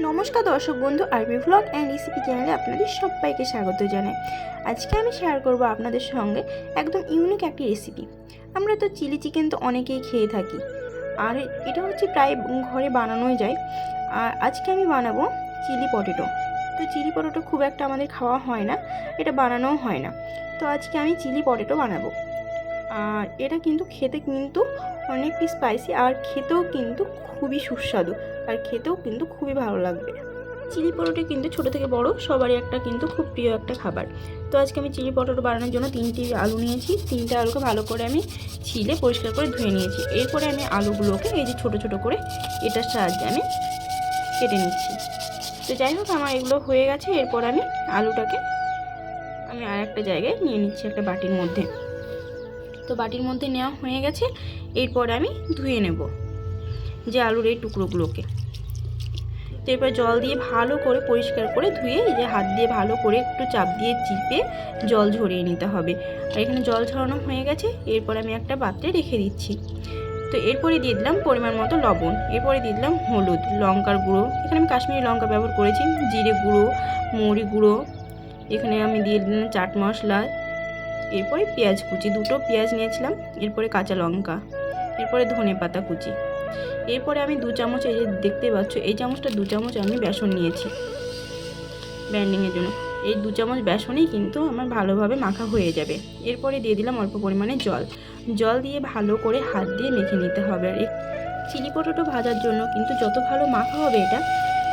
নমস্কার দর্শক বন্ধু আরবি ভ্লগ অ্যান্ড রেসিপি চ্যানেলে আপনাদের সবাইকে স্বাগত জানাই। আজকে আমি শেয়ার করব আপনাদের সঙ্গে একদম ইউনিক একটি রেসিপি আমরা তো চিলি চিকেন তো অনেকেই খেয়ে থাকি। আর এটা হচ্ছে প্রায় ঘরে বানানোই যায়। আর আজকে আমি বানাবো চিলি পটেটো তো চিলি পটেটো খুব একটা আমাদের খাওয়া হয় না, এটা বানানোও হয় না। তো আজকে আমি চিলি পটেটো বানাবো। আর এটা কিন্তু খেতে কিন্তু অনেকটি স্পাইসি আর খেতেও কিন্তু খুবই সুস্বাদু আর খেতেও কিন্তু খুবই ভালো লাগবে। চিলি পরোটা কিন্তু ছোটো থেকে বড়, সবারই একটা কিন্তু খুব প্রিয় একটা খাবার। তো আজকে আমি চিলি পটেটো বানানোর জন্য তিনটি আলু নিয়েছি। তিনটে আলুকে ভালো করে আমি ছিলে পরিষ্কার করে ধুয়ে নিয়েছি। এরপরে আমি আলুগুলোকে এই যে ছোটো ছোটো করে এটার সাহায্যে আমি কেটে নিচ্ছি। তো যাই হোক, আমার এগুলো হয়ে গেছে। এরপর আমি আলুটাকে আমি আর একটা জায়গায় নিয়ে নিচ্ছি একটা বাটির মধ্যে। তো বাটির মধ্যে নেওয়া হয়ে গেছে। এরপর আমি ধুয়ে নেব যে আলুর এই টুকরোগুলোকে। তো এরপর জল দিয়ে ভালো করে পরিষ্কার করে ধুয়ে যে হাত দিয়ে ভালো করে একটু চাপ দিয়ে চিপে জল ঝরিয়ে নিতে হবে। আর এখানে জল ঝরানো হয়ে গেছে, এরপর আমি একটা পাত্রে রেখে দিচ্ছি। তো এরপরে দিয়ে দিলাম পরিমাণ মতো লবণ, এরপরে দিয়ে দিলাম হলুদ, লঙ্কার গুঁড়ো। এখানে আমি কাশ্মীরি লঙ্কা ব্যবহার করেছি, জিরে গুঁড়ো, মৌরি গুঁড়ো। এখানে আমি দিয়ে দিলাম চাট মশলা এরপরে পেঁয়াজ কুচি, দুটো পেঁয়াজ নিয়েছিলাম, এরপরে কাঁচা লঙ্কা, এরপরে ধনে পাতা কুচি। এরপরে আমি দু চামচ এই যে দেখতে পাচ্ছ, এই চামচটা দু চামচ আমি বেসন নিয়েছি ব্যান্ডিংয়ের জন্য। এই দু চামচ বেসনেই কিন্তু আমার ভালোভাবে মাখা হয়ে যাবে। এরপরে দিয়ে দিলাম অল্প পরিমাণে জল। জল দিয়ে ভালো করে হাত দিয়ে মেখে নিতে হবে। আর চিলি পটেটো ভাজার জন্য কিন্তু যত ভালো মাখা হবে এটা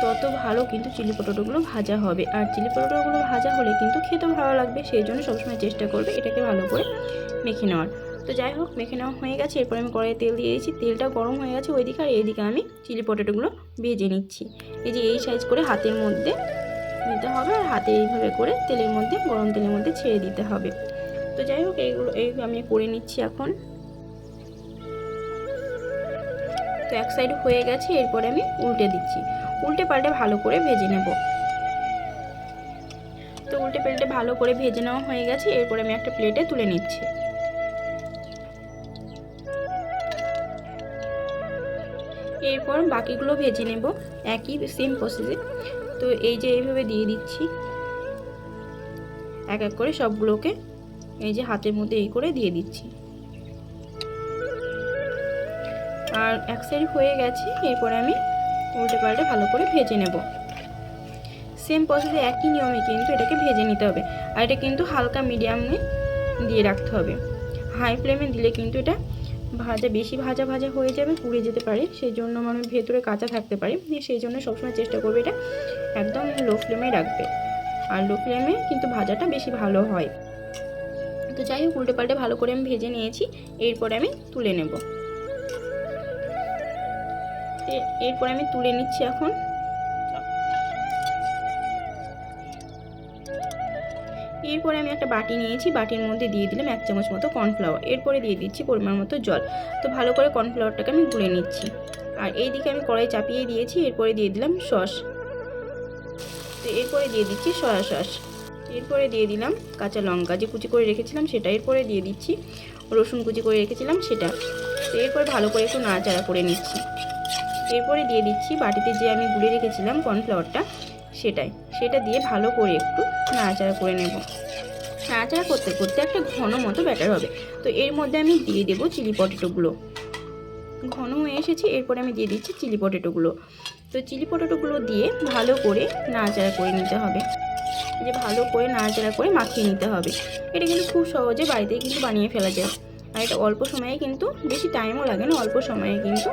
তত ভালো কিন্তু চিলি পটেটোগুলো ভাজা হবে। আর চিলি পটেটোগুলো ভাজা হলে কিন্তু খেতেও ভালো লাগবে, সেই জন্য সবসময় চেষ্টা করবে এটাকে ভালো করে মেখে নেওয়ার। তো যাই হোক, মেখে নেওয়া হয়ে গেছে, এরপর আমি কড়াইয়ে তেল দিয়ে দিয়েছি। তেলটা গরম হয়ে গেছে ওই ওইদিকে, আর এইদিকে আমি চিলি পটেটোগুলো ভেজে নিচ্ছি। এই যে এই সাইজ করে হাতের মধ্যে নিতে হবে, আর হাতে এইভাবে করে তেলের মধ্যে, গরম তেলের মধ্যে ছেড়ে দিতে হবে। তো যাই হোক, এইগুলো, এই আমি করে নিচ্ছি এখন। তো এক সাইড হয়ে গেছে, এরপরে আমি উল্টে দিচ্ছি। উল্টে পাল্টে ভালো করে ভেজে নেব। তো উল্টে পাল্টে ভালো করে ভেজে নেওয়া হয়ে গেছে, এরপরে আমি একটা প্লেটে তুলে নিচ্ছি। এরপর বাকিগুলো ভেজে নেব, একই সেম প্রসেসে তো এই যে এইভাবে দিয়ে দিচ্ছি, এক এক করে সবগুলোকে এই যে হাতের মধ্যে এই করে দিয়ে দিচ্ছি। আর এক সাইড হয়ে গেছে, এরপরে আমি উল্টে পাল্টে ভালো করে ভেজে নেব। সেম প্রসেসে একই নিয়মে কিন্তু এটাকে ভেজে নিতে হবে। আর এটা কিন্তু হালকা মিডিয়ামে দিয়ে রাখতে হবে। হাই ফ্লেমে দিলে কিন্তু এটা ভাজা, বেশি ভাজা ভাজা হয়ে যাবে, পুড়ে যেতে পারে। সেই জন্য মানে ভেতরে কাঁচা থাকতে পারে। সেই জন্য সবসময় চেষ্টা করবে এটা একদম লো ফ্লেমে রাখবে আর লো ফ্লেমে কিন্তু ভাজাটা বেশি ভালো হয়। তো যাই হোক, উল্টে পাল্টে ভালো করে আমি ভেজে নিয়েছি। এরপরে আমি তুলে নেব। এরপরে আমি তুলে নিচ্ছি এখন। এরপরে আমি একটা বাটি নিয়েছি, বাটির মধ্যে দিয়ে দিলাম এক চামচ মতো কর্নফ্লাওয়ার। এরপরে দিয়ে দিচ্ছি পরিমাণ মতো জল। তো ভালো করে কর্নফ্লাওয়ারটাকে আমি গুলে নিচ্ছি। আর এই দিকে আমি কড়াই চাপিয়ে দিয়েছি, এরপরে দিয়ে দিলাম সস। তো এরপরে দিয়ে দিচ্ছি সয়া সস। এরপরে দিয়ে দিলাম কাঁচা লঙ্কা। যে কুচি করে রেখেছিলাম সেটা এরপরে দিয়ে দিচ্ছি। রসুন কুচি করে রেখেছিলাম সেটা। তো এরপরে ভালো করে একটু নাড়াচাড়া করে নিচ্ছি। এরপরে দিয়ে দিচ্ছি বাটিতে যে আমি গুলে রেখেছিলাম কর্নফ্লাওয়ারটা, সেটাই। সেটা দিয়ে ভালো করে একটু নাড়াচাড়া করে নেব। নাড়াচাড়া করতে করতে একটা ঘন মতো ব্যাটার হবে। তো এর মধ্যে আমি দিয়ে দেবো চিলি পটেটোগুলো ঘন হয়ে এসেছে, এরপরে আমি দিয়ে দিচ্ছি চিলি পটেটোগুলো তো চিলি পটেটোগুলো দিয়ে ভালো করে নাড়াচাড়া করে নিতে হবে। যে ভালো করে নাড়াচাড়া করে মাখিয়ে নিতে হবে। এটা কিন্তু খুব সহজে বাড়িতেই কিন্তু বানিয়ে ফেলা যায়। আর এটা অল্প সময়ে কিন্তু, বেশি টাইমও লাগে না, অল্প সময়ে কিন্তু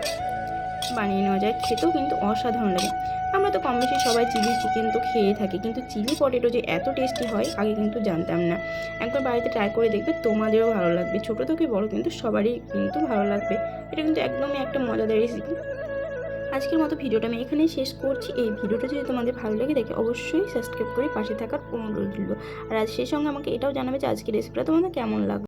বানিয়ে নেওয়া যায়, খেতেও কিন্তু অসাধারণ লাগে। আমরা তো কম বেশি সবাই চিলি চিকেন তো খেয়ে থাকি, কিন্তু চিলি পটেটো যে এত টেস্টি হয়, আগে কিন্তু জানতাম না। একবার বাড়িতে ট্রাই করে দেখবে, তোমাদেরও ভালো লাগবে। ছোটো থেকে বড় কিন্তু সবারই কিন্তু ভালো লাগবে। এটা কিন্তু একদমই একটা মজাদার রেসিপি আজকের মতো ভিডিওটা আমি এখানেই শেষ করছি। এই ভিডিওটা যদি তোমাদের ভালো লাগে, দেখে অবশ্যই সাবস্ক্রাইব করে পাশে থাকার অনুরোধ রইল। আর আজ সেই সঙ্গে আমাকে এটাও জানাবে যে আজকের রেসিপিটা তোমাদের কেমন লাগবে